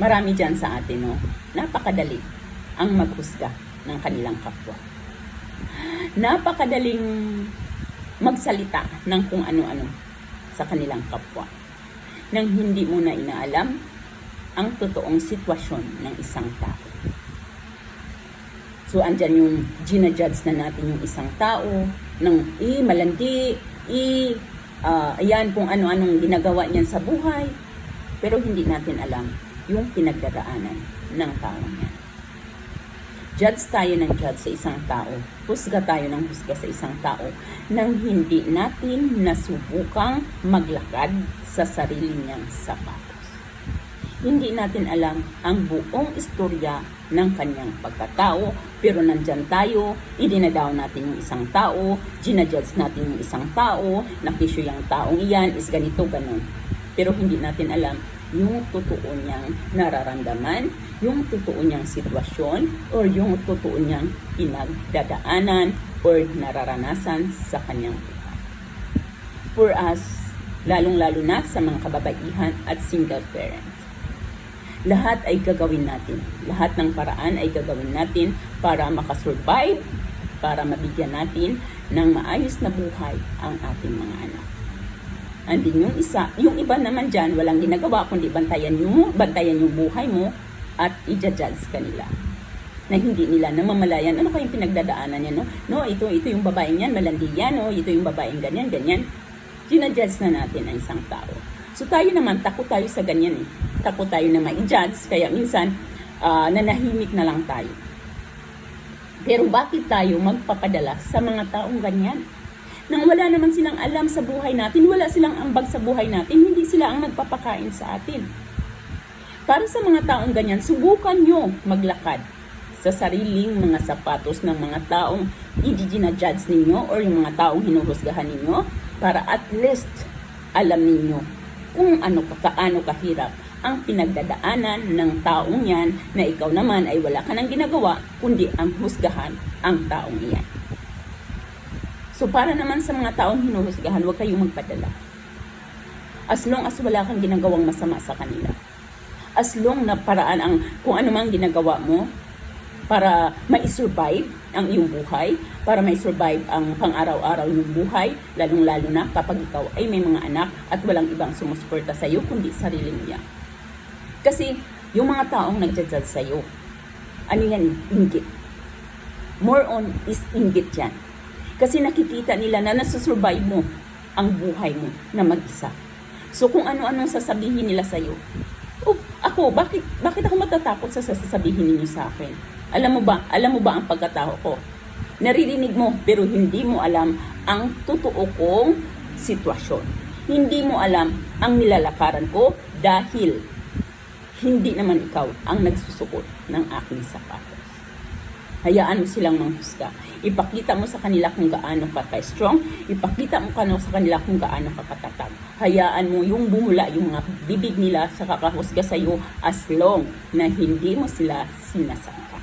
marami dyan sa atin, no? Napakadali ang maghusga ng kanilang kapwa. Napakadaling magsalita ng kung ano-ano sa kanilang kapwa. Nang hindi mo na inaalam ang totoong sitwasyon ng isang tao. So, andyan yung ginajudge na natin yung isang tao ng, eh, malandi, eh, ah, ayan kung ano-anong ginagawa niyan sa buhay. Pero hindi natin alam yung pinagdadaanan ng tao niya. Judge tayo ng judge sa isang tao. Husga tayo ng husga sa isang tao nang hindi natin nasubukang maglakad sa sarili niyang sapatos. Hindi natin alam ang buong istorya ng kanyang pagkatao, pero nandyan tayo, idinadaw natin yung isang tao, ginajudge natin yung isang tao, nakisyo yung taong iyan is ganito, ganon. Pero hindi natin alam yung totoo niyang nararamdaman, yung totoo niyang sitwasyon, or yung totoo niyang pinagdadaanan or nararanasan sa kanyang buhay. For us, lalong-lalo na sa mga kababaihan at single parents, lahat ay gagawin natin. Lahat ng paraan ay gagawin natin para makasurvive, para mabigyan natin ng maayos na buhay ang ating mga anak. Andin yung isa, yung iba naman dyan, walang ginagawa kundi bantayan mo, bantayan yung buhay mo at i-judge kanila na hindi nila namamalayan. Ano kayong pinagdadaanan niya no? No ito ito yung babaeng yan malandi yan no? Ito yung babaeng ganyan ganyan. Ginajudge na natin ang isang tao. So tayo naman takot tayo sa ganyan eh. Takot tayo na ma-judge kaya minsan ah, nanahimik na lang tayo. Pero bakit tayo magpapadala sa mga taong ganyan nang wala naman silang alam sa buhay natin, wala silang ambag sa buhay natin, hindi sila ang nagpapakain sa atin. Para sa mga taong ganyan, subukan nyo maglakad sa sariling mga sapatos ng mga taong i-judge ninyo or yung mga taong hinuhusgahan ninyo para at least alam ninyo kung ano kaano kahirap ang pinagdadaanan ng taong yan na ikaw naman ay wala ka nang ginagawa kundi ang husgahan ang taong iyan. So para naman sa mga taong hinuhusgahan, huwag kayong magpadala. As long as wala kang ginagawang masama sa kanila. As long na paraan ang kung ano mang ginagawa mo para ma-survive ang iyong buhay, para ma-survive ang pang-araw-araw ng buhay, lalong-lalo na kapag ikaw ay may mga anak at walang ibang sumusuporta sa iyo kundi sarili niya. Kasi yung mga taong nagja-judge sa iyo, ano yan, inggit. More on is inggit yan. Kasi nakikita nila na nasusurvive mo ang buhay mo na mag-isa. So kung ano-anong sasabihin nila sa iyo, oh, ako, bakit, bakit ako matatakot sa sasabihin ninyo sa akin? Alam mo ba, alam mo ba ang pagkatao ko? Naririnig mo pero hindi mo alam ang totoo kong sitwasyon. Hindi mo alam ang nilalakaran ko dahil hindi naman ikaw ang nagsusukot ng aking sapatos. Hayaan mo silang manghusga. Ipakita mo sa kanila kung gaano ka ka-strong. Ipakita mo kano sa kanila kung gaano ka katatag. Hayaan mo yung bumula yung mga bibig nila sa kakahusga sa iyo as long na hindi mo sila sinasangka.